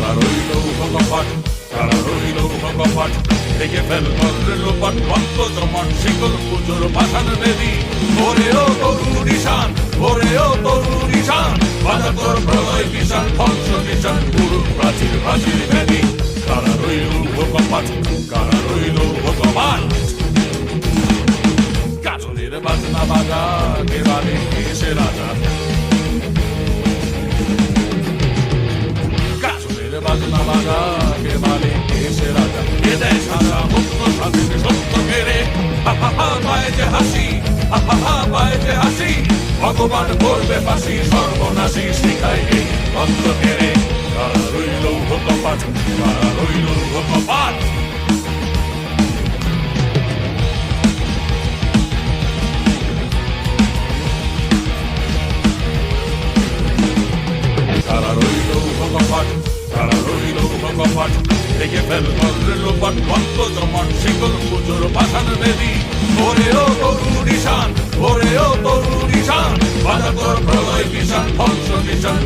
তারা রইল কপাট তারা রইল কপাট থেকে ফেল ভদ্রে লোপাট ভক্ত জমাট শিকল পুজোর পাঠান বেদি ওরে ও তরুণ নিশান ওরে ও তরুণ নিশান বাধা তোর প্রলয় বিশাল ধ্বংস নিশান গুরু প্রাচীর প্রাচীর বেদি তারা রইল কপাট কারা রইল কপাট গাজনের বাজনা বাজা দেওয়ালে এসে রাজা হাসি ভগবান করবে ফাঁসি সর্বনাশী শিখাই এই অন্ত কেড়ে রইল কপাট কারা রইল কপাট রইল রেখে ফেল ভদ্রে লোপাট, ভক্ত জমান শিকল পুজোর পাঠান বেদি। ওরে ও তরু নিশান ওরে ও তরু নিশান বাধা তোর প্রলয় নিশান ধ্বংস নিশান